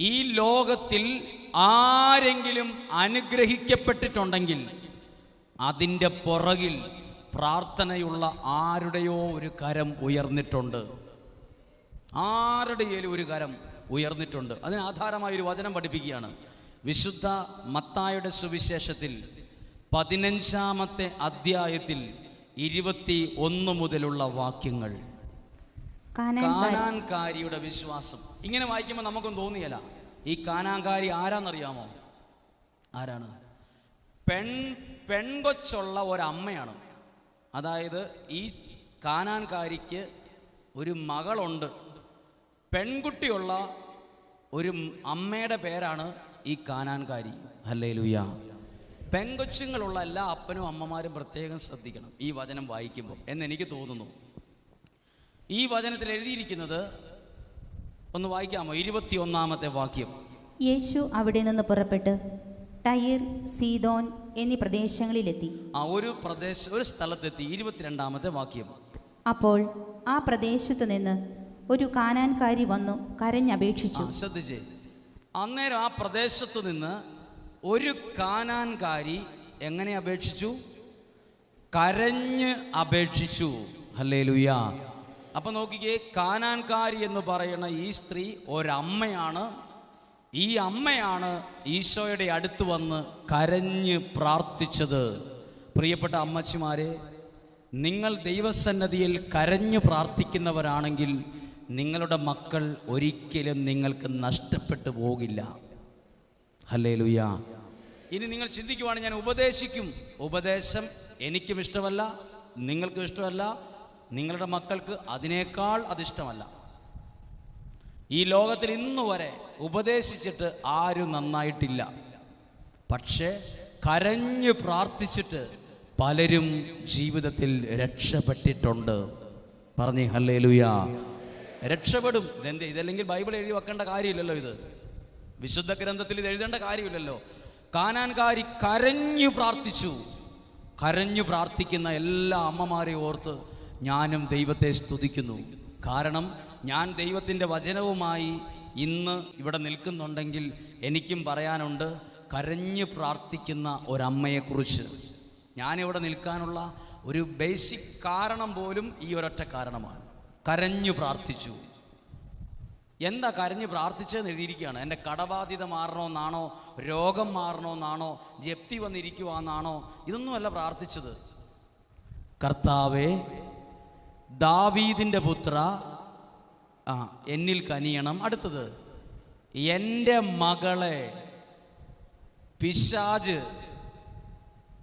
ഈ ലോകത്തിൽ ആരെങ്കിലും അനുഗ്രഹിക്കപ്പെട്ടിട്ടുണ്ടെങ്കിൽ അതിന്റെ പുറകിൽ പ്രാർത്ഥനയുള്ള ആരുടെയോ ഒരു കരം ഉയർന്നിട്ടുണ്ട്. ആരുടെയും ഒരു കരം ഉയർന്നിട്ടുണ്ട്. അതിന് ആധാരമായ ഒരു വചനം പഠിപ്പിക്കുകയാണ്. വിശുദ്ധ മത്തായുടെ സുവിശേഷത്തിൽ പതിനഞ്ചാമത്തെ അധ്യായത്തിൽ ഇരുപത്തി ഒന്ന് മുതലുള്ള വാക്യങ്ങൾ. കാനാൻകാരിയുടെ വിശ്വാസം. ഇങ്ങനെ വായിക്കുമ്പോൾ നമുക്കും തോന്നിയല്ല. ഈ കാനാൻകാരി ആരാന്നറിയാമോ? ആരാണ്? പെൺ പെൺകൊച്ചുള്ള ഒരമ്മയാണ്. അതായത് ഈ കാനാൻകാരിക്ക് ഒരു മകളുണ്ട്. പെൺകുട്ടിയുള്ള ഒരു അമ്മയുടെ പേരാണ് ഈ കാനാൻകാരി അല്ലേ ലൂയ പെൺകൊച്ചുങ്ങളുള്ള എല്ലാ അപ്പനും അമ്മമാരും പ്രത്യേകം ശ്രദ്ധിക്കണം ഈ വചനം വായിക്കുമ്പോൾ എന്നെനിക്ക് തോന്നുന്നു. ഈ വചനത്തിൽ എഴുതിയിരിക്കുന്നത് ഒന്ന് വായിക്കാമോ? ഇരുപത്തിയൊന്നാമത്തെ വാക്യം. യേശു അവിടെ നിന്ന് പുറപ്പെട്ട് ടൈർ സീതോൻ എന്നീ പ്രദേശങ്ങളിലെത്തി. ആ ഒരു പ്രദേശ ഒരു സ്ഥലത്തെത്തി. ഇരുപത്തിരണ്ടാമത്തെ വാക്യം. അപ്പോൾ ആ പ്രദേശത്ത് നിന്ന് ഒരു കാനാൻകാരി വന്നു കരഞ്ഞപേക്ഷിച്ചു. ശ്രദ്ധിച്ചേ. അന്നേരം ആ പ്രദേശത്ത് നിന്ന് ഒരു കാനാൻകാരി എങ്ങനെ അപേക്ഷിച്ചു? കരഞ്ഞ് അപേക്ഷിച്ചു. ഹല്ലേ ലുയ്യ അപ്പൊ നോക്കിക്കേ കാനാൻകാരി എന്ന് പറയുന്ന ഈ സ്ത്രീ ഒരമ്മയാണ്. ഈ അമ്മയാണ് ഈശോയുടെ അടുത്ത് വന്ന് കരഞ്ഞ് പ്രാർത്ഥിച്ചത്. പ്രിയപ്പെട്ട അമ്മച്ചിമാരെ നിങ്ങൾ ദൈവസന്നദ്ധിയിൽ കരഞ്ഞു പ്രാർത്ഥിക്കുന്നവരാണെങ്കിൽ നിങ്ങളുടെ മക്കൾ ഒരിക്കലും നിങ്ങൾക്ക് നഷ്ടപ്പെട്ടു പോകില്ല. ഹല്ലേ ലുയ ഇനി നിങ്ങൾ ചിന്തിക്കുവാണ് ഞാൻ ഉപദേശിക്കും. ഉപദേശം എനിക്കും ഇഷ്ടമല്ല നിങ്ങൾക്കും ഇഷ്ടമല്ല നിങ്ങളുടെ മക്കൾക്ക് അതിനേക്കാൾ അതിഷ്ടമല്ല ഈ ലോകത്തിൽ ഇന്നു വരെ ഉപദേശിച്ചിട്ട് ആരും നന്നായിട്ടില്ല. പക്ഷേ കരഞ്ഞു പ്രാർത്ഥിച്ചിട്ട് പലരും ജീവിതത്തിൽ രക്ഷപ്പെട്ടിട്ടുണ്ട്. പറഞ്ഞു ഹല്ലേ ലുയാ രക്ഷപ്പെടും. ഇതെന്ത്? ഇതല്ലെങ്കിൽ ബൈബിൾ എഴുതി വെക്കേണ്ട കാര്യമില്ലല്ലോ ഇത്. വിശുദ്ധ ഗ്രന്ഥത്തിൽ ഇത് എഴുതേണ്ട കാര്യമില്ലല്ലോ. കാനാൻകാരി കരഞ്ഞു പ്രാർത്ഥിച്ചു. കരഞ്ഞു പ്രാർത്ഥിക്കുന്ന എല്ലാ അമ്മമാരെയും ഓർത്ത് ഞാനും ദൈവത്തെ സ്തുതിക്കുന്നു. കാരണം ഞാൻ ദൈവത്തിന്റെ വചനവുമായി ഇന്ന് ഇവിടെ നിൽക്കുന്നുണ്ടെങ്കിൽ എനിക്കും പറയാനുണ്ട് കരഞ്ഞു പ്രാർത്ഥിക്കുന്ന ഒരമ്മയെക്കുറിച്ച്. ഞാനിവിടെ നിൽക്കാനുള്ള ഒരു ബേസിക് കാരണം പോലും ഈ ഒരൊറ്റ കാരണമാണ്. കരഞ്ഞു പ്രാർത്ഥിച്ചു. എന്താ കരഞ്ഞ് പ്രാർത്ഥിച്ചതെന്ന് എഴുതിയിരിക്കുകയാണ്. എന്റെ കടബാധ്യത മാറണമെന്നാണോ രോഗം മാറണമെന്നാണോ ജപ്തി വന്നിരിക്കുവാന്നാണോ? ഇതൊന്നുമല്ല പ്രാർത്ഥിച്ചത്. കർത്താവേ ദാവീദിന്റെ പുത്ര ആ എന്നിൽ കനിയണം. അടുത്തത് എന്റെ മകളെ പിശാജ്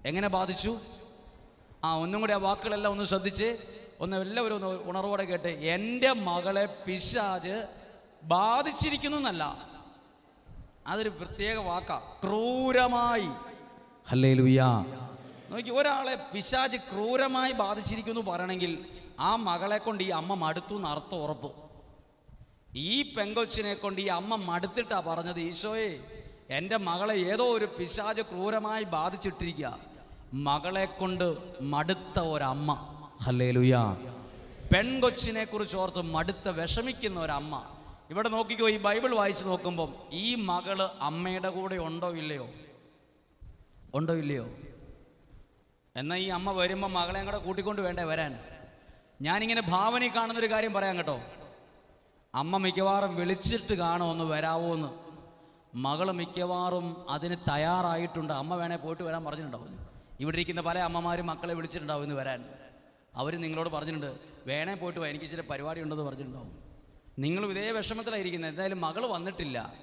എങ്ങനെ ബാധിച്ചു? ആ ഒന്നും കൂടി ആ വാക്കുകളെല്ലാം ഒന്ന് ശ്രദ്ധിച്ച് ഒന്ന് എല്ലാവരും ഒന്ന് ഉണർവോടെ കേട്ട്. എന്റെ മകളെ പിശാജ് ബാധിച്ചിരിക്കുന്നു എന്നല്ല. അതൊരു പ്രത്യേക വാക്കാ. ക്രൂരമായി. ഹല്ലേ ലുയാ നോക്കി ഒരാളെ പിശാജ് ക്രൂരമായി ബാധിച്ചിരിക്കുന്നു പറയണമെങ്കിൽ ആ മകളെ കൊണ്ട് ഈ അമ്മ മടുത്തു എന്ന് ഉറപ്പ്. ഈ പെങ്കൊച്ചിനെ കൊണ്ട് ഈ അമ്മ മടുത്തിട്ടാ പറഞ്ഞത് ഈശോയെ എന്റെ മകളെ ഏതോ ഒരു പിശാജ് ക്രൂരമായി ബാധിച്ചിട്ടിരിക്കുക. മകളെ കൊണ്ട് മടുത്ത ഒരമ്മ. ഹല്ലേ ലുയാ പെൺകൊച്ചിനെ കുറിച്ച് ഓർത്ത് മടുത്ത വിഷമിക്കുന്ന ഒരമ്മ. ഇവിടെ നോക്കിക്കോ ഈ ബൈബിൾ വായിച്ച് നോക്കുമ്പം ഈ മകൾ അമ്മയുടെ കൂടെ ഉണ്ടോ ഇല്ലയോ? ഉണ്ടോ ഇല്ലയോ? എന്നാൽ ഈ അമ്മ വരുമ്പോൾ മകളെയും കൂടെ കൂട്ടിക്കൊണ്ട് വേണ്ടേ വരാൻ? ഞാനിങ്ങനെ ഭാവനയിൽ കാണുന്നൊരു കാര്യം പറയാം കേട്ടോ. അമ്മ മിക്കവാറും വിളിച്ചിട്ട് കാണോ ഒന്ന് വരാവോ എന്ന്. മകൾ മിക്കവാറും അതിന് തയ്യാറായിട്ടുണ്ട്. അമ്മ വേണേൽ പോയിട്ട് വരാൻ പറഞ്ഞിട്ടുണ്ടാവും. ഇവിടെ ഇരിക്കുന്ന പല അമ്മമാരും മക്കളെ വിളിച്ചിട്ടുണ്ടാവും ഇന്ന് വരാൻ. അവർ നിങ്ങളോട് പറഞ്ഞിട്ടുണ്ട് വേണേ പോയിട്ട് വാ എനിക്ക് ഇച്ചിരി പരിപാടി ഉണ്ടെന്ന് പറഞ്ഞിട്ടുണ്ടാവും. നിങ്ങളും ഇതേ വിഷമത്തിലായിരിക്കുന്നത് എന്തായാലും മകൾ വന്നിട്ടില്ല.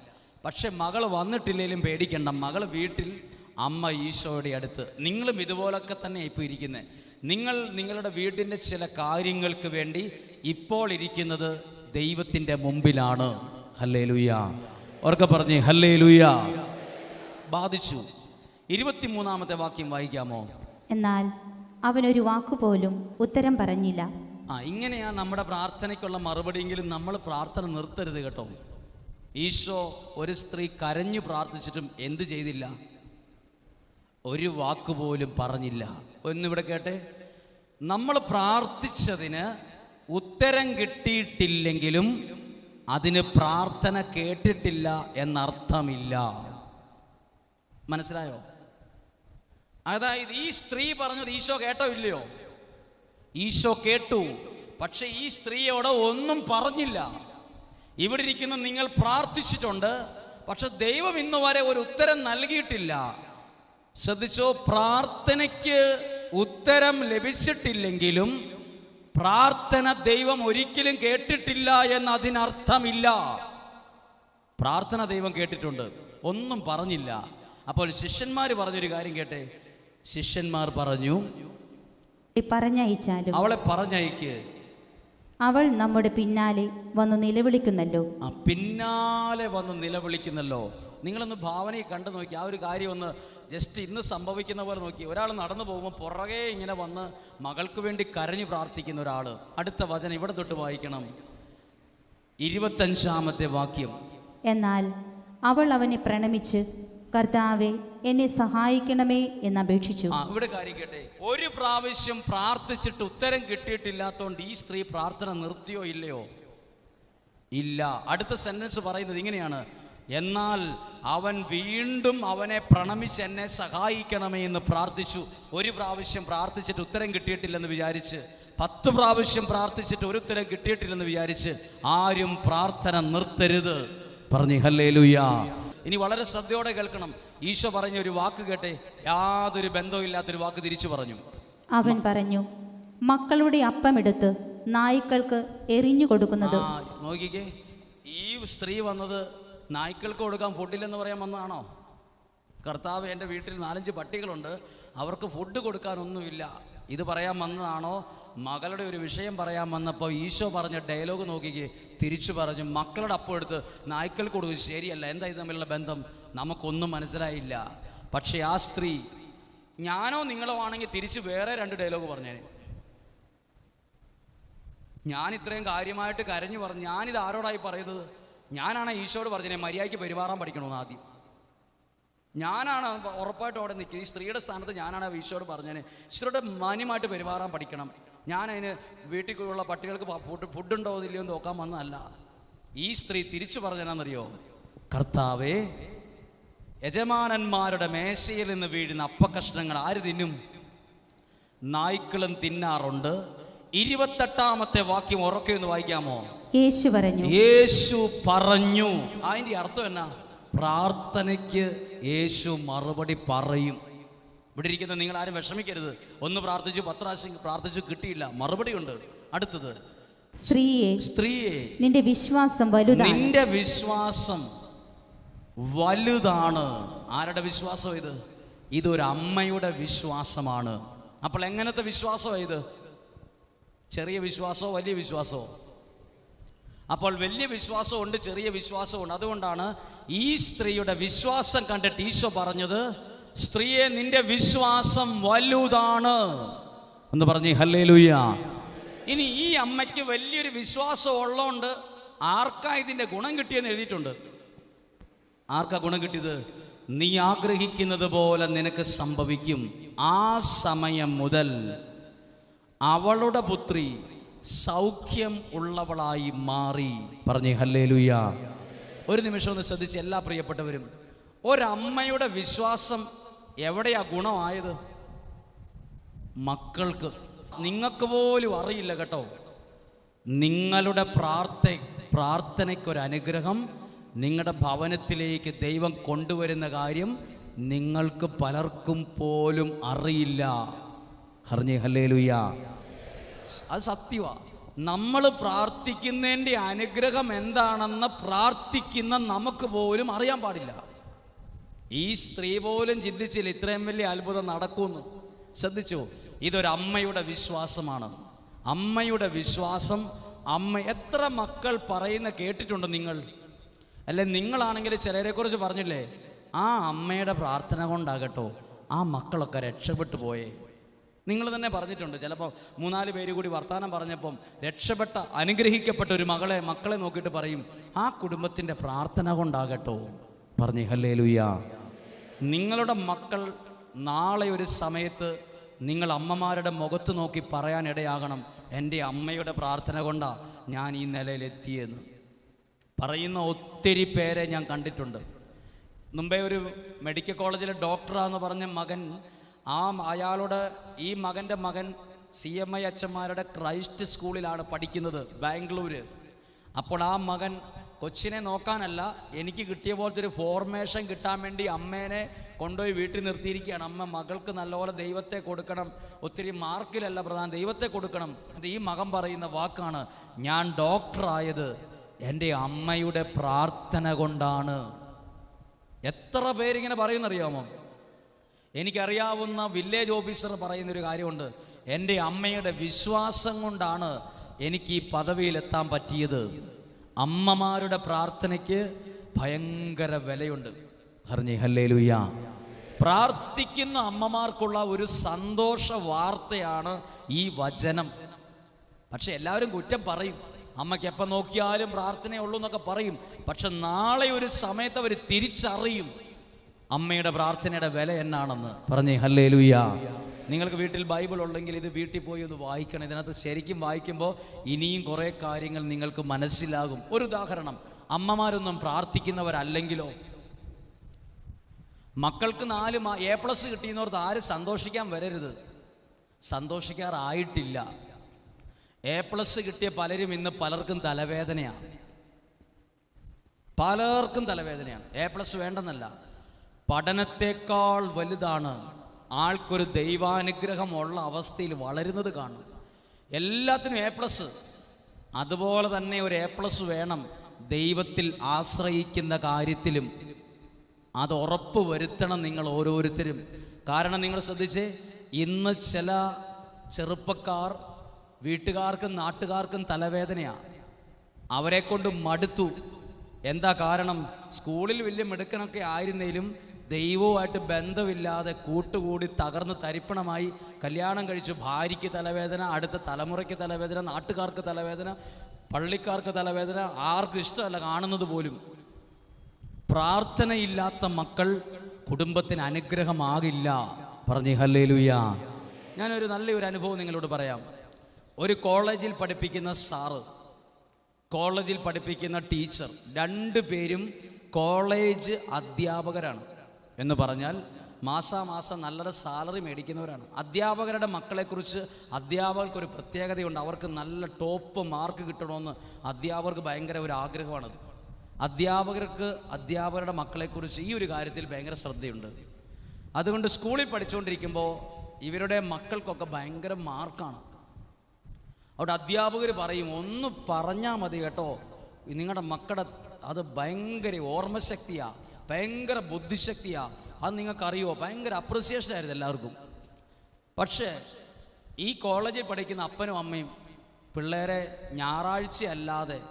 പക്ഷെ മകൾ വന്നിട്ടില്ലെങ്കിലും പേടിക്കണ്ട. മകൾ വീട്ടിൽ അമ്മ ഈശോയുടെ അടുത്ത്. നിങ്ങളും ഇതുപോലൊക്കെ തന്നെ ഇപ്പോൾ ഇരിക്കുന്നത് നിങ്ങൾ നിങ്ങളുടെ വീടിന്റെ ചില കാര്യങ്ങൾക്ക് വേണ്ടി ഇപ്പോൾ ഇരിക്കുന്നത് ദൈവത്തിന്റെ മുമ്പിലാണ്. ഹല്ലേ ലുയ്യ ഓർക്കെ പറഞ്ഞേ ഹല്ലേ ലുയ്യ ബാധിച്ചു. ഇരുപത്തിമൂന്നാമത്തെ വാക്യം വായിക്കാമോ? എന്നാൽ അവനൊരു വാക്കുപോലും ഉത്തരം പറഞ്ഞില്ല. ആ ഇങ്ങനെയാ നമ്മുടെ പ്രാർത്ഥനയ്ക്കുള്ള മറുപടിയെങ്കിലും നമ്മൾ പ്രാർത്ഥന നിർത്തരുത് കേട്ടോ. ഈശോ ഒരു സ്ത്രീ കരഞ്ഞു പ്രാർത്ഥിച്ചിട്ടും എന്ത് ചെയ്തില്ല? ഒരു വാക്കുപോലും പറഞ്ഞില്ല. ഒന്നിവിടെ കേട്ടെ? നമ്മൾ പ്രാർത്ഥിച്ചതിന് ഉത്തരം കിട്ടിയിട്ടില്ലെങ്കിലും അതിന് പ്രാർത്ഥന കേട്ടിട്ടില്ല എന്നർത്ഥമില്ല. മനസ്സിലായോ? അതായത് ഈ സ്ത്രീ പറഞ്ഞത് ഈശോ കേട്ടോ ഇല്ലയോ? ഈശോ കേട്ടു. പക്ഷെ ഈ സ്ത്രീയോട് ഒന്നും പറഞ്ഞില്ല. ഇവിടെ ഇരിക്കുന്ന നിങ്ങൾ പ്രാർത്ഥിച്ചിട്ടുണ്ട്. പക്ഷെ ദൈവം ഇന്ന് വരെ ഒരു ഉത്തരം നൽകിയിട്ടില്ല. ശ്രദ്ധിച്ചോ? പ്രാർത്ഥനയ്ക്ക് ഉത്തരം ലഭിച്ചിട്ടില്ലെങ്കിലും പ്രാർത്ഥന ദൈവം ഒരിക്കലും കേട്ടിട്ടില്ല എന്ന് അതിനർത്ഥമില്ല പ്രാർത്ഥന ദൈവം കേട്ടിട്ടുണ്ട്. ഒന്നും പറഞ്ഞില്ല. അപ്പോൾ ശിഷ്യന്മാർ പറഞ്ഞൊരു കാര്യം കേട്ടെ? ശിഷ്യന്മാർ പറഞ്ഞു പറഞ്ഞയച്ചാലും അവളെ പറഞ്ഞയക്ക്. അവൾ നമ്മുടെ പിന്നാലെ വന്ന് നിലവിളിക്കുന്നല്ലോ. ആ പിന്നാലെ വന്ന് നിലവിളിക്കുന്നല്ലോ. നിങ്ങളൊന്ന് ഭാവനയിൽ കണ്ടു നോക്കി ആ ഒരു കാര്യം ഒന്ന് ജസ്റ്റ് ഇന്ന് സംഭവിക്കുന്ന പോലെ നോക്കി. ഒരാൾ നടന്നു പോകുമ്പോൾ പുറകെ ഇങ്ങനെ വന്ന് മകൾക്ക് വേണ്ടി കരഞ്ഞു പ്രാർത്ഥിക്കുന്ന ഒരാൾ അടുത്ത വചനം ഇവിടെ തൊട്ട് വായിക്കണം. ഇരുപത്തഞ്ചാമത്തെ വാക്യം. എന്നാൽ അവൾ അവനെ പ്രണമിച്ച് കർത്താവെ എന്നെ സഹായിക്കണമേ എന്ന് അപേക്ഷിച്ചു. ഇവിടെ കാര്യം കേട്ടെ. ഒരു പ്രാവശ്യം പ്രാർത്ഥിച്ചിട്ട് ഉത്തരം കിട്ടിയിട്ടില്ലാത്തതുകൊണ്ട് ഈ സ്ത്രീ പ്രാർത്ഥന നിർത്തിയോ ഇല്ലയോ? ഇല്ല. അടുത്ത സെന്റൻസ് പറയുന്നത് ഇങ്ങനെയാണ്. എന്നാൽ അവൻ വീണ്ടും അവനെ പ്രണമിച്ച് എന്നെ സഹായിക്കണമേ എന്ന് പ്രാർത്ഥിച്ചു. ഒരു പ്രാവശ്യം പ്രാർത്ഥിച്ചിട്ട് ഉത്തരം കിട്ടിയിട്ടില്ലെന്ന് വിചാരിച്ച് പത്ത് പ്രാവശ്യം പ്രാർത്ഥിച്ചിട്ട് ഒരു ഉത്തരം കിട്ടിയിട്ടില്ലെന്ന് വിചാരിച്ച് ആരും പ്രാർത്ഥന നിർത്തരുത്. പറഞ്ഞു ഹല്ലേ ഇനി വളരെ ശ്രദ്ധയോടെ കേൾക്കണം. ഈശോ പറഞ്ഞ ഒരു വാക്ക് കേട്ടെ? യാതൊരു ബന്ധവും ഇല്ലാത്തൊരു വാക്ക് തിരിച്ചു പറഞ്ഞു. അവൻ പറഞ്ഞു മക്കളുടെ അപ്പമെടുത്ത് നായ്ക്കൾക്ക് എറിഞ്ഞു കൊടുക്കുന്നത്. നോക്കിക്കേ. ഈ സ്ത്രീ വന്നത് നായ്ക്കൾക്ക് കൊടുക്കാൻ ഫുഡില്ലെന്ന് പറയാൻ വന്നതാണോ? കർത്താവ് എന്റെ വീട്ടിൽ നാലഞ്ച് പട്ടികളുണ്ട്. അവർക്ക് ഫുഡ് കൊടുക്കാനൊന്നുമില്ല. ഇത് പറയാൻ വന്നതാണോ? മകളുടെ ഒരു വിഷയം പറയാൻ വന്നപ്പോൾ ഈശോ പറഞ്ഞ ഡയലോഗ് നോക്കിക്കേ തിരിച്ചു പറഞ്ഞു മക്കളുടെ അപ്പം എടുത്ത് നായ്ക്കൾക്ക് കൊടുക്കും. ശരിയല്ല. എന്താ ഇത് തമ്മിലുള്ള ബന്ധം? നമുക്കൊന്നും മനസ്സിലായില്ല. പക്ഷേ ആ സ്ത്രീ ഞാനോ നിങ്ങളോ ആണെങ്കിൽ തിരിച്ച് വേറെ രണ്ട് ഡയലോഗ് പറഞ്ഞേനെ. ഞാൻ ഇത്രയും കാര്യമായിട്ട് കരഞ്ഞു പറഞ്ഞു ഞാനിത് ആരോടായി പറയുന്നത്? ഞാനാണ് ഈശോട് പറഞ്ഞത് മര്യാദയ്ക്ക് പെരുമാറാൻ പഠിക്കണമെന്ന് ആദ്യം. ഞാനാണ് ഉറപ്പായിട്ടും അവിടെ നിൽക്കുന്നത്. ഈ സ്ത്രീയുടെ സ്ഥാനത്ത് ഞാനാണ് ഈശോട് പറഞ്ഞത് ഈശോയുടെ മാന്യമായിട്ട് പെരുമാറാൻ പഠിക്കണം. ഞാനതിന് വീട്ടിൽ ഉള്ള പട്ടികൾക്ക് ഫുഡ് ഫുഡുണ്ടോ ഇല്ലയോ എന്ന് നോക്കാൻ വന്നതല്ല. ഈ സ്ത്രീ തിരിച്ചു പറഞ്ഞതെന്നറിയോ കർത്താവേ യജമാനന്മാരുടെ മേശയിൽ നിന്ന് വീഴുന്ന അപ്പക്കഷ്ണങ്ങൾ ആര് തിന്നും? നായ്ക്കളും തിന്നാറുണ്ട്. ഇരുപത്തെട്ടാമത്തെ വാക്യം ഉറക്കെ ഒന്ന് വായിക്കാമോ? യേശു പറഞ്ഞു. യേശു പറഞ്ഞു. അതിന്റെ അർത്ഥം എന്നാ? പ്രാർത്ഥനയ്ക്ക് യേശു മറുപടി പറയും. ഇവിടെ ഇരിക്കുന്ന നിങ്ങൾ ആരും വിഷമിക്കരുത്. ഒന്ന് പ്രാർത്ഥിച്ചു പത്ത് പ്രാവശ്യം പ്രാർത്ഥിച്ചു കിട്ടിയില്ല. മറുപടി ഉണ്ട് അടുത്തത്. സ്ത്രീയെ സ്ത്രീയെ. നിന്റെ വിശ്വാസം വലുതാണ്. നിന്റെ വിശ്വാസം വലുതാണ്. ആരുടെ വിശ്വാസം ഇത്? ഇതൊരു അമ്മയുടെ വിശ്വാസമാണ്. അപ്പോൾ എങ്ങനത്തെ വിശ്വാസമാണ് ഇത്? ചെറിയ വിശ്വാസോ വലിയ വിശ്വാസമോ? അപ്പോൾ വലിയ വിശ്വാസമുണ്ട് ചെറിയ വിശ്വാസമുണ്ട്. അതുകൊണ്ടാണ് ഈ സ്ത്രീയുടെ വിശ്വാസം കണ്ടിട്ട് ഈശോ പറഞ്ഞത് സ്ത്രീയെ നിന്റെ വിശ്വാസം വലുതാണ് എന്ന് പറഞ്ഞു ഹല്ലേ ലൂയ ഇനി ഈ അമ്മയ്ക്ക് വലിയൊരു വിശ്വാസം ഉള്ളതുകൊണ്ട് ആർക്കാ ഇതിന്റെ ഗുണം കിട്ടിയെന്ന് എഴുതിയിട്ടുണ്ട്? ആർക്കാ ഗുണം കിട്ടിയത്? നീ ആഗ്രഹിക്കുന്നത് പോലെ നിനക്ക് സംഭവിക്കും. ആ സമയം മുതൽ അവളുടെ പുത്രി സൗഖ്യം ഉള്ളവളായി മാറി. പറഞ്ഞു ഹല്ലേ ഒരു നിമിഷം ഒന്ന് ശ്രദ്ധിച്ച് എല്ലാ പ്രിയപ്പെട്ടവരും ഒരമ്മയുടെ വിശ്വാസം എവിടെയാ ഗുണമായത്? മക്കൾക്ക്. നിങ്ങൾക്ക് പോലും അറിയില്ല കേട്ടോ. നിങ്ങളുടെ പ്രാർത്ഥ പ്രാർത്ഥനയ്ക്കൊരു അനുഗ്രഹം നിങ്ങളുടെ ഭവനത്തിലേക്ക് ദൈവം കൊണ്ടുവരുന്ന കാര്യം നിങ്ങൾക്ക് പലർക്കും പോലും അറിയില്ല. ഹർജി ഹല്ലേ ഹല്ലേലുയ്യ അത് സത്യമാണ് നമ്മൾ പ്രാർത്ഥിക്കുന്നതിന്റെ അനുഗ്രഹം എന്താണെന്ന് പ്രാർത്ഥിക്കുന്ന നമുക്ക് പോലും അറിയാൻ പാടില്ല. ഈ സ്ത്രീ പോലും ചിന്തിച്ചില്ല ഇത്രയും വലിയ അത്ഭുതം നടക്കുമെന്ന്. ശ്രദ്ധിച്ചു? ഇതൊരമ്മയുടെ വിശ്വാസമാണ്. അമ്മയുടെ വിശ്വാസം അമ്മ എത്ര മക്കൾ പറയുന്ന കേട്ടിട്ടുണ്ട് നിങ്ങൾ? അല്ലെ നിങ്ങളാണെങ്കിൽ ചിലരെക്കുറിച്ച് പറഞ്ഞില്ലേ? ആ അമ്മയുടെ പ്രാർത്ഥന കൊണ്ടാകട്ടോ ആ മക്കളൊക്കെ രക്ഷപ്പെട്ടു പോയേ. നിങ്ങൾ തന്നെ പറഞ്ഞിട്ടുണ്ട്. ചിലപ്പോൾ മൂന്നാൽ പേര് കൂടി വർത്തമാനം പറഞ്ഞപ്പം രക്ഷപ്പെട്ട അനുഗ്രഹിക്കപ്പെട്ട ഒരു മകളെ മക്കളെ നോക്കിയിട്ട് പറയും ആ കുടുംബത്തിന്റെ പ്രാർത്ഥന കൊണ്ടാകട്ടോ. പറഞ്ഞു ഹല്ലേ നിങ്ങളുടെ മക്കൾ നാളെ ഒരു സമയത്ത് നിങ്ങൾ അമ്മമാരുടെ മുഖത്ത് നോക്കി പറയാനിടയാകണം എന്റെ അമ്മയുടെ പ്രാർത്ഥന കൊണ്ടാണ് ഞാൻ ഈ നിലയിലെത്തിയെന്ന്. പറയുന്ന ഒത്തിരി പേരെ ഞാൻ കണ്ടിട്ടുണ്ട്. മുമ്പേ ഒരു മെഡിക്കൽ കോളേജിലെ ഡോക്ടറാന്ന് പറഞ്ഞ മകൻ ആ അയാളുടെ ഈ മകന്റെ മകൻ സി എം ഐ അച്ഛന്മാരുടെ ക്രൈസ്റ്റ് സ്കൂളിലാണ് പഠിക്കുന്നത് ബാംഗ്ലൂര്. അപ്പോൾ ആ മകൻ കൊച്ചിനെ നോക്കാനല്ല എനിക്ക് കിട്ടിയ പോലത്തെ ഒരു ഫോർമേഷൻ കിട്ടാൻ വേണ്ടി അമ്മേനെ കൊണ്ടുപോയി വീട്ടിൽ നിർത്തിയിരിക്കുകയാണ്. അമ്മ മകൾക്ക് നല്ലപോലെ ദൈവത്തെ കൊടുക്കണം ഒത്തിരി മാർക്കിലല്ല പ്രധാന ദൈവത്തെ കൊടുക്കണം. എന്നിട്ട് ഈ മകൻ പറയുന്ന വാക്കാണ് ഞാൻ ഡോക്ടറായത് എന്റെ അമ്മയുടെ പ്രാർത്ഥന കൊണ്ടാണ്. എത്ര പേരിങ്ങനെ പറയുന്നറിയാമോ? എനിക്കറിയാവുന്ന വില്ലേജ് ഓഫീസർ പറയുന്നൊരു കാര്യമുണ്ട്. എന്റെ അമ്മയുടെ വിശ്വാസം കൊണ്ടാണ് എനിക്ക് ഈ പദവിയിലെത്താൻ പറ്റിയത്. അമ്മമാരുടെ പ്രാർത്ഥനയ്ക്ക് ഭയങ്കര വിലയുണ്ട്. പറഞ്ഞു ഹല്ലേ ലുയ്യ പ്രാർത്ഥിക്കുന്ന അമ്മമാർക്കുള്ള ഒരു സന്തോഷ വാർത്തയാണ് ഈ വചനം. പക്ഷെ എല്ലാവരും കുറ്റം പറയും. അമ്മയ്ക്ക് എപ്പം നോക്കിയാലും പ്രാർത്ഥനയുള്ളൂ എന്നൊക്കെ പറയും. പക്ഷെ നാളെ ഒരു സമയത്ത് അവർ തിരിച്ചറിയും. അമ്മയുടെ പ്രാർത്ഥനയുടെ വില എന്നാണെന്ന് പറഞ്ഞേ ഹല്ലേ ലുയ്യ നിങ്ങൾക്ക് വീട്ടിൽ ബൈബിൾ ഉണ്ടെങ്കിൽ ഇത് വീട്ടിൽ പോയി ഒന്ന് വായിക്കണം. ഇതിനകത്ത് ശരിക്കും വായിക്കുമ്പോൾ ഇനിയും കുറേ കാര്യങ്ങൾ നിങ്ങൾക്ക് മനസ്സിലാകും. ഒരു ഉദാഹരണം അമ്മമാരൊന്നും പ്രാർത്ഥിക്കുന്നവരല്ലെങ്കിലോ? മക്കൾക്ക് നാല് എ പ്ലസ് കിട്ടിയെന്നോർത്ത് ആരും സന്തോഷിക്കാൻ വരരുത്? സന്തോഷിക്കാറായിട്ടില്ല. എ പ്ലസ് കിട്ടിയ പലരും ഇന്ന് പലർക്കും തലവേദനയാണ്. പലർക്കും തലവേദനയാണ്. A plus വേണ്ടെന്നല്ല. പഠനത്തെക്കാൾ വലുതാണ്. ആൾക്കൊരു ദൈവാനുഗ്രഹമുള്ള അവസ്ഥയിൽ വളരുന്നത് കാണും. എല്ലാത്തിനും എ പ്ലസ് അതുപോലെ തന്നെ ഒരു എ പ്ലസ് വേണം. ദൈവത്തിൽ ആശ്രയിക്കുന്ന കാര്യത്തിലും അത് ഉറപ്പ് വരുത്തണം നിങ്ങൾ ഓരോരുത്തരും. കാരണം നിങ്ങൾ ശ്രദ്ധിച്ചേ ഇന്ന് ചില ചെറുപ്പക്കാർ വീട്ടുകാർക്കും നാട്ടുകാർക്കും തലവേദനയാണ് അവരെ കൊണ്ട് മടുത്തു. എന്താ കാരണം? സ്കൂളിൽ വലിയ മെടുക്കനൊക്കെ ആയിരുന്നേലും ദൈവവുമായിട്ട് ബന്ധമില്ലാതെ കൂട്ടുകൂടി തകർന്ന് തരിപ്പണമായി കല്യാണം കഴിച്ച് ഭാര്യയ്ക്ക് തലവേദന അടുത്ത തലമുറയ്ക്ക് തലവേദന നാട്ടുകാർക്ക് തലവേദന പള്ളിക്കാർക്ക് തലവേദന ആർക്കും ഇഷ്ടമല്ല കാണുന്നത് പോലും. പ്രാർത്ഥനയില്ലാത്ത മക്കൾ കുടുംബത്തിന് അനുഗ്രഹമാകില്ല. പറഞ്ഞു ഹല്ലേലൂയ. ഞാനൊരു നല്ലൊരു അനുഭവം നിങ്ങളോട് പറയാം. ഒരു കോളേജിൽ പഠിപ്പിക്കുന്ന സാറ് കോളേജിൽ പഠിപ്പിക്കുന്ന ടീച്ചർ രണ്ടു പേരും കോളേജ് അധ്യാപകരാണ്. എന്ന് പറഞ്ഞാൽ മാസാമാസം നല്ലൊരു സാലറി മേടിക്കുന്നവരാണ്. അധ്യാപകരുടെ മക്കളെക്കുറിച്ച് അധ്യാപകർക്കൊരു പ്രത്യേകതയുണ്ട്. അവർക്ക് നല്ല ടോപ്പ് മാർക്ക് കിട്ടണമെന്ന് അധ്യാപകർക്ക് ഭയങ്കര ഒരു ആഗ്രഹമാണത് അധ്യാപകർക്ക് അധ്യാപകരുടെ മക്കളെക്കുറിച്ച് ഈ ഒരു കാര്യത്തിൽ ഭയങ്കര ശ്രദ്ധയുണ്ട്. അതുകൊണ്ട് സ്കൂളിൽ പഠിച്ചുകൊണ്ടിരിക്കുമ്പോൾ ഇവരുടെ മക്കൾക്കൊക്കെ ഭയങ്കര മാർക്കാണ്. അവിടെ അധ്യാപകർ പറയും ഒന്ന് പറഞ്ഞാൽ മതി കേട്ടോ. നിങ്ങളുടെ മക്കളുടെ അത് ഭയങ്കര ഓർമ്മശക്തിയാ. ഭയങ്കര ബുദ്ധിശക്തിയാ. അത് നിങ്ങൾക്കറിയോ ഭയങ്കര അപ്രിസിയേഷൻ ആയിരുന്നു എല്ലാവർക്കും. പക്ഷേ ഈ കോളേജിൽ പഠിക്കുന്ന അപ്പനും അമ്മയും പിള്ളേരെ ഞായറാഴ്ച അല്ലാതെ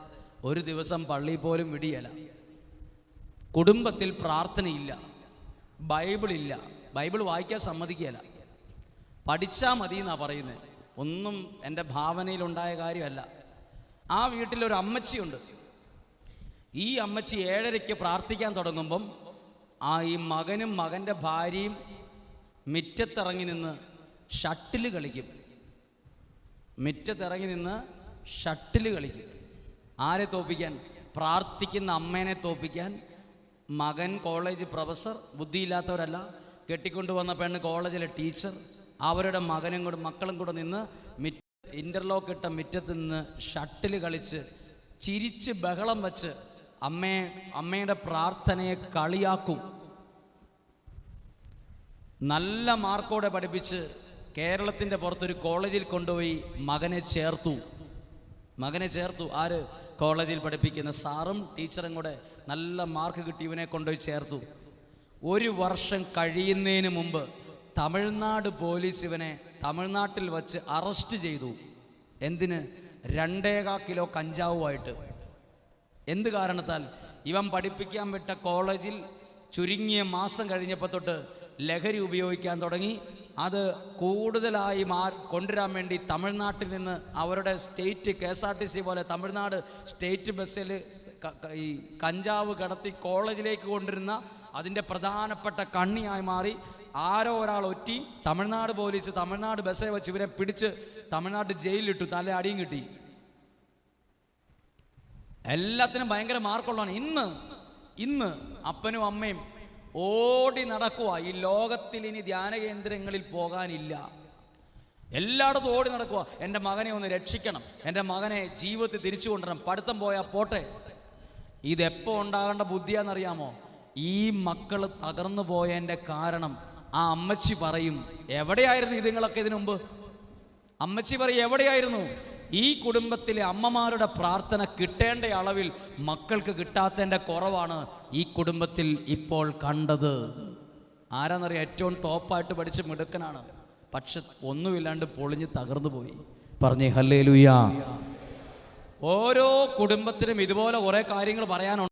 ഒരു ദിവസം പള്ളി പോലും വിടിയല കുടുംബത്തിൽ പ്രാർത്ഥനയില്ല. ബൈബിളില്ല. ബൈബിൾ വായിക്കാൻ സമ്മതിക്കുകയില്ല. പഠിച്ചാൽ മതി എന്നാണ് പറയുന്നത്. ഒന്നും എന്റെ ഭാവനയിലുണ്ടായ കാര്യമല്ല. ആ വീട്ടിലൊരു അമ്മച്ചിയുണ്ട്. ഈ അമ്മച്ചി ഏഴരയ്ക്ക് പ്രാർത്ഥിക്കാൻ തുടങ്ങുമ്പം ആ ഈ മകനും മകന്റെ ഭാര്യയും മുറ്റത്തിറങ്ങി നിന്ന് ഷട്ടിൽ കളിക്കും. മുറ്റത്തിറങ്ങി നിന്ന് ഷട്ടിൽ കളിക്കും. ആരെ തോപ്പിക്കാൻ? പ്രാർത്ഥിക്കുന്ന അമ്മേനെ തോപ്പിക്കാൻ. മകൻ കോളേജ് പ്രൊഫസർ ബുദ്ധിയില്ലാത്തവരല്ല. കെട്ടിക്കൊണ്ടുവന്ന പെണ്ണ് കോളേജിലെ ടീച്ചർ. അവരുടെ മകനും കൂടെ മക്കളും കൂടെ നിന്ന് മിറ്റ് ഇന്റർലോക്ക് ഇട്ട മുറ്റത്ത് നിന്ന് ഷട്ടിൽ കളിച്ച് ചിരിച്ച് ബഹളം വെച്ച് അമ്മയെ അമ്മയുടെ പ്രാർത്ഥനയെ കളിയാക്കും. നല്ല മാർക്കോടെ പഠിപ്പിച്ച് കേരളത്തിന്റെ പുറത്തൊരു കോളേജിൽ കൊണ്ടുപോയി മകനെ ചേർത്തു. മകനെ ചേർത്തു. ആര്? കോളേജിൽ പഠിപ്പിക്കുന്ന സാറും ടീച്ചറും കൂടെ നല്ല മാർക്ക് കിട്ടി ഇവനെ കൊണ്ടുപോയി ചേർത്തു. ഒരു വർഷം കഴിയുന്നതിന് മുമ്പ് തമിഴ്നാട് പോലീസ് ഇവനെ തമിഴ്നാട്ടിൽ വച്ച് അറസ്റ്റ് ചെയ്തു. എന്തിന്? രണ്ടേകാ കിലോ കഞ്ചാവുമായിട്ട്. എന്ത് കാരണത്താൽ? ഇവൻ പഠിപ്പിക്കാൻ വിട്ട കോളേജിൽ ചുരുങ്ങിയ മാസം കഴിഞ്ഞപ്പോൾ തൊട്ട് ലഹരി ഉപയോഗിക്കാൻ തുടങ്ങി. അത് കൂടുതലായി മാ കൊണ്ടുവരാൻ വേണ്ടി തമിഴ്നാട്ടിൽ നിന്ന് അവരുടെ state K S R T C പോലെ തമിഴ്നാട് സ്റ്റേറ്റ് ബസ്സിൽ ഈ കഞ്ചാവ് കടത്തി കോളേജിലേക്ക് കൊണ്ടിരുന്ന അതിന്റെ പ്രധാനപ്പെട്ട കണ്ണിയായി മാറി. ആരോ ഒരാൾ ഒറ്റി തമിഴ്നാട് പോലീസ് തമിഴ്നാട് ബസ്സേ വെച്ച് ഇവരെ പിടിച്ച് തമിഴ്നാട് ജയിലിലിട്ടു നല്ല അടിയും കിട്ടി. എല്ലാത്തിനും ഭയങ്കര മാർക്കുള്ളതാണ് ഇന്ന് ഇന്ന് അപ്പനും അമ്മയും ഓടി നടക്കുക ഈ ലോകത്തിൽ ഇനി ധ്യാന കേന്ദ്രങ്ങളിൽ പോകാനില്ല. എല്ലായിടത്തും ഓടി നടക്കുക എന്റെ മകനെ ഒന്ന് രക്ഷിക്കണം. എന്റെ മകനെ ജീവിതത്തിൽ തിരിച്ചു കൊണ്ടുവരണം. പഠിത്തം പോയാൽ പോട്ടെ. ഇതെപ്പോൾ ഉണ്ടാകേണ്ട ബുദ്ധിയാണെന്നറിയാമോ? ഈ മക്കൾ തകർന്നു പോയതിന്റെ കാരണം ആ അമ്മച്ചി പറയും. എവിടെയായിരുന്നു ഇതുങ്ങളൊക്കെ ഇതിനു മുമ്പ്? അമ്മച്ചി പറയും എവിടെയായിരുന്നു? ഈ കുടുംബത്തിലെ അമ്മമാരുടെ പ്രാർത്ഥന കിട്ടേണ്ട അളവിൽ മക്കൾക്ക് കിട്ടാത്തതിന്റെ കുറവാണ് ഈ കുടുംബത്തിൽ ഇപ്പോൾ കണ്ടത്. ആരാന്നറിയാം? ഏറ്റവും ടോപ്പായിട്ട് പഠിച്ച് മിടുക്കനാണ്. പക്ഷെ ഒന്നുമില്ലാണ്ട് പൊളിഞ്ഞ് തകർന്നു പോയി. പറഞ്ഞേ ഹല്ലേ ഓരോ കുടുംബത്തിനും ഇതുപോലെ കുറേ കാര്യങ്ങൾ പറയാനുണ്ട്.